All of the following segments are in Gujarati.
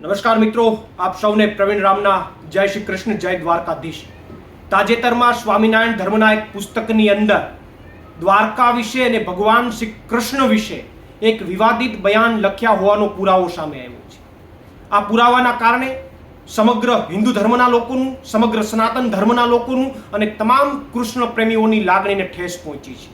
નમસ્કાર મિત્રો, આપ સૌને પ્રવીણ રામના જય શ્રી કૃષ્ણ, જય દ્વારકાધીશ. તાજેતરમાં સ્વામિનારાયણ ધર્મના એક પુસ્તકની અંદર દ્વારકા વિશે અને ભગવાન શ્રી કૃષ્ણ વિશે એક વિવાદિત બયાન લખ્યા હોવાનો પુરાવો સામે આવ્યો છે. આ પુરાવાના કારણે સમગ્ર હિન્દુ ધર્મના લોકોનું, સમગ્ર સનાતન ધર્મના લોકોનું અને તમામ કૃષ્ણ પ્રેમીઓની લાગણીને ઠેસ પહોંચી છે.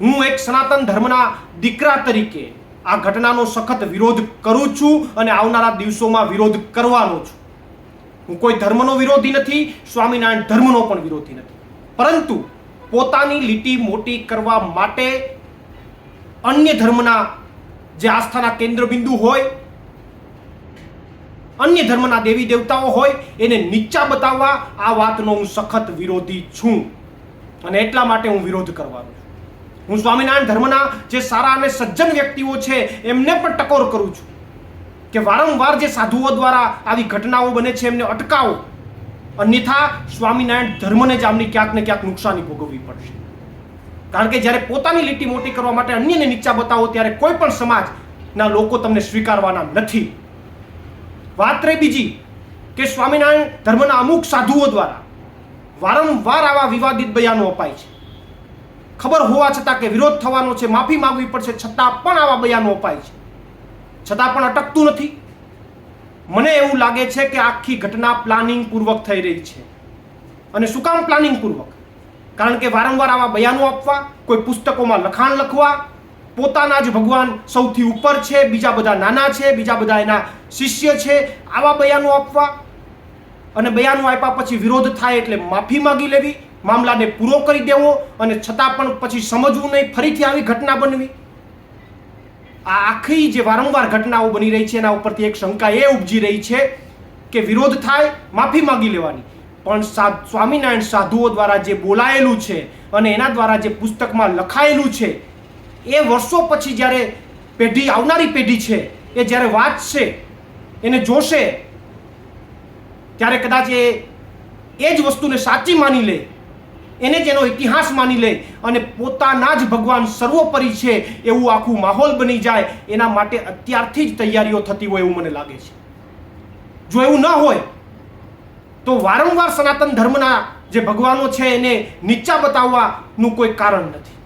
હું એક સનાતન ધર્મના દીકરા તરીકે આ ઘટનાનો સખત વિરોધ કરું છું અને આવનારા દિવસોમાં વિરોધ કરવાનો છું. હું કોઈ ધર્મનો વિરોધી નથી, સ્વામિનારાયણ ધર્મનો પણ વિરોધી નથી. પરંતુ પોતાની લીટી મોટી કરવા માટે અન્ય ધર્મના જે આસ્થાના કેન્દ્રબિંદુ હોય, અન્ય ધર્મના દેવી દેવતાઓ હોય, એને નીચા બતાવવા આ વાતનો હું સખત વિરોધી છું. અને એટલા માટે હું વિરોધ કરવાનો છું. હું સ્વામિનારાયણ ધર્મના જે સારા અને સજ્જન વ્યક્તિઓ છે, એમને પણ ટકોર કરું છું કે વારંવાર જે સાધુઓ દ્વારા આવી ઘટનાઓ બને છે, એમને અટકાવો. અન્યથા સ્વામિનારાયણ ધર્મને જ આમની ક્યાંક ને ક્યાંક નુકસાની ભોગવવી પડશે. કારણ કે જ્યારે પોતાની લીટી મોટી કરવા માટે અન્યને નીચા બતાવો, ત્યારે કોઈ પણ સમાજના લોકો તમને સ્વીકારવાના નથી. વાત રહી બીજી, કે સ્વામિનારાયણ ધર્મના અમુક સાધુઓ દ્વારા વારંવાર આવા વિવાદિત બયાનો અપાય છે. ખબર હોવા છતાં કે વિરોધ થવાનો છે, માફી માંગવી પડશે, છતાં પણ આવા બયાનો અપાય છે. છતાં પણ અટકતું નથી. મને એવું લાગે છે કે આખી ઘટના પ્લાનિંગ પૂર્વક થઈ રહી છે. અને શું કામ પ્લાનિંગ પૂર્વક? કારણ કે વારંવાર આવા બયાનો આપવા, કોઈ પુસ્તકોમાં લખાણ લખવા, પોતાના જ ભગવાન સૌથી ઉપર છે, બીજા બધા નાના છે, બીજા બધા એના શિષ્ય છે, આવા બયાનો આપવા. અને બયાનો આપ્યા પછી વિરોધ થાય એટલે માફી માગી લેવી. મામલાને પૂરો કરી દેવો અને છતાં પણ પછી સમજવું નહીં, ફરીથી આવી ઘટના બનવી. આ આખી જે વારંવાર ઘટનાઓ બની રહી છે, એના ઉપરથી એક શંકા એ ઉપજી રહી છે કે વિરોધ થાય, માફી માંગી લેવાની. પણ સ્વામિનારાયણ સાધુઓ દ્વારા જે બોલાયેલું છે અને એના દ્વારા જે પુસ્તકમાં લખાયેલું છે, એ વર્ષો પછી જ્યારે પેઢી, આવનારી પેઢી છે, એ જ્યારે વાંચશે, એને જોશે, ત્યારે કદાચ એ એ જ વસ્તુને સાચી માની લે. એને જ એનો ઇતિહાસ માની લે અને પોતાના જ ભગવાન સર્વોપરી છે એવું આખું માહોલ બની જાય એના માટે અત્યારથી જ તૈયારીઓ થતી હોય એવું મને લાગે છે. જો એવું ન હોય, તો વારંવાર સનાતન ધર્મના જે ભગવાનો છે એને નીચા બતાવવાનું કોઈ કારણ નથી.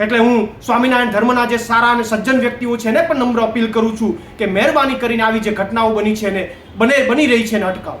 એટલે હું સ્વામિનારાયણ ધર્મના જે સારા અને સજ્જન વ્યક્તિઓ છે એને પણ નમ્ર અપીલ કરું છું કે મહેરબાની કરીને આવી જે ઘટનાઓ બની છે ને બને બની રહી છે ને અટકાવો.